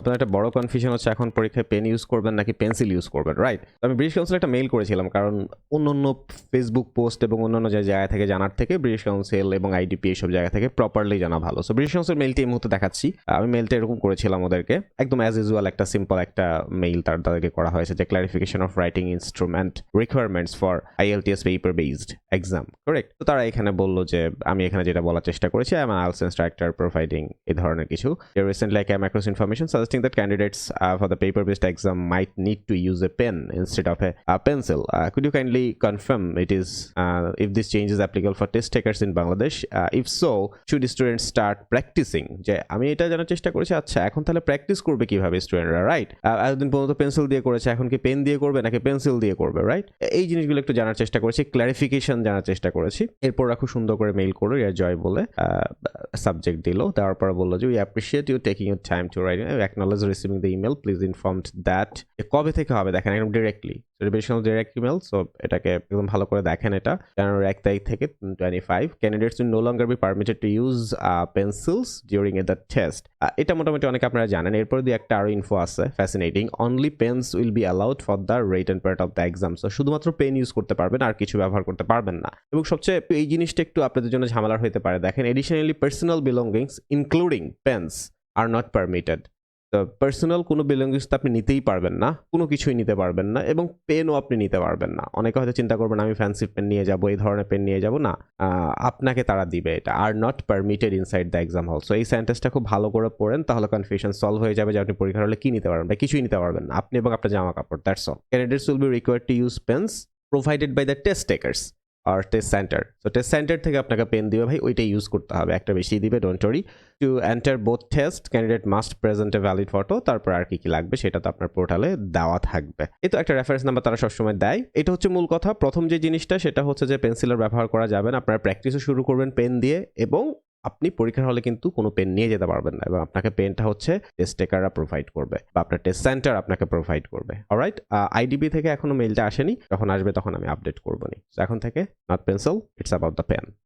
আপনার একটা বড় কনফিউশন হচ্ছে, এখন পরীক্ষায় পেন ইউজ করবেন নাকি পেন্সিল ইউজ করবেন রাইট আমি ব্রিটিশ কাউন্সিল একটা মেইল করেছিলাম, কারণ অন্য অন্য ফেসবুক পোস্ট এবং অন্যান্য যে জায়গা থেকে জানার থেকে ব্রিটিশ কাউন্সিল এবং আইডিপি এইসব জায়গা থেকে প্রপারলি জানা ভালো। সো ব্রিটিশ কাউন্সিল মেইলটি এই মুহূর্তে দেখাচ্ছি। আমি মেইলটা এরকম করেছিলাম ওদেরকে, একদম অ্যাজ ইউজুয়াল একটা সিম্পল একটা মেইল তার তাদেরকে করা হয়েছে যে clarification of writing instrument requirements for IELTS paper based exam correct তো তারা এখানে বলল যে, আমি এখানে যেটা বলার চেষ্টা করেছি I am IELTS instructor providing এই ধরনের কিছু। Recently I came across information suggesting that candidates for the paper based exam might need to use a pen instead of a pencil. Uh, could you kindly confirm it is uh, if this change is applicable for test takers in Bangladesh? Uh, if so, should students start practicing? যে আমি এটা জানার চেষ্টা করেছি আচ্ছা এখন তাহলে practice করবে কীভাবে স্টুডেন্টরা রাইট এতদিন পর্যন্ত পেন্সিল দিয়ে করেছে এখন কি পেন দিয়ে করবে নাকি পেন্সিল দিয়ে করবে রাইট এই জিনিসগুলো একটু জানার চেষ্টা করেছি ক্লারিফিকেশন জানার চেষ্টা করেছি এরপর খুব সুন্দর করে মেইল করল ইয়ার জয় বলে সাবজেক্ট দিল দেওয়ার বলল যে we appreciate you taking your time to write acknowledge receiving the email please informed that কবে থেকে হবে? দেখেন, একদম directly revision direct email so এটাকে একদম ভালো করে দেখেন এটা। জানুয়ারি এক তারিখ থেকে twenty five candidates no longer be permitted to use pencils during the test এটা মোটামুটি অনেক আপনারা জানেন। এরপর দিয়ে একটা আরও ইনফো আছে fascinating only pens will be allowed for the return part of the exam so শুধুমাত্র পেন ইউজ করতে পারবেন, আর কিছু ব্যবহার করতে পারবেন না। এবং সবচেয়ে এই জিনিসটা একটু আপনাদের জন্য ঝামেলার হতে পারে। দেখেন additionally personal belongings including pens are not permitted personal কোনো বিলঙ্গিংস তো আপনি নিতেই পারবেন না, কোনো কিছুই নিতে পারবেন না এবং পেনও আপনি নিতে পারবেন না। অনেকে হয়তো চিন্তা করবেন, আমি ফ্যান্সি পেন নিয়ে যাব, এই ধরনের পেন নিয়ে যাব। না আপনাকে তারা দিবে এটা। Are not permitted inside the exam hall so এই সেন্টেন্সটা খুব ভালো করে পড়েন, তাহলে কনফিউশন সলভ হয়ে যাবে যে আপনি পরীক্ষার হলে কি নিতে পারবেন বা কিছুই নিতে পারবেন না। আপনি এবং আপনার জামা কাপড় that's all candidates will be required to use pens provided by the test takers or test centre তো টেস্ট সেন্টার থেকে আপনাকে পেন দিবে ভাই, ওইটাই ইউজ করতে হবে। একটা বেশি দিবে don't worry to enter both test candidate must present a valid photo তারপর আর কি কি লাগবে সেটা তো আপনার পোর্টালে দেওয়া থাকবে। এই তো একটা রেফারেন্স নাম্বার তারা সবসময় দেয়। এটা হচ্ছে মূল কথা। প্রথম যে জিনিসটা, সেটা হচ্ছে যে পেন্সিলের ব্যবহার করা যাবে না। আপনারা প্র্যাকটিসও শুরু করবেন পেন দিয়ে এবং আপনি পরীক্ষার হলে কিন্তু কোনো পেন নিয়ে যেতে পারবেন না এবং আপনাকে পেনটা হচ্ছে টেস্ট টেকাররা প্রোভাইড করবে বা আপনার টেস্ট সেন্টার আপনাকে প্রোভাইড করবে। অলরাইট আইডিবি থেকে এখনও মেলটা আসেনি। যখন আসবে তখন আমি আপডেট করব নি। এখন থেকে not pencil it's about the pen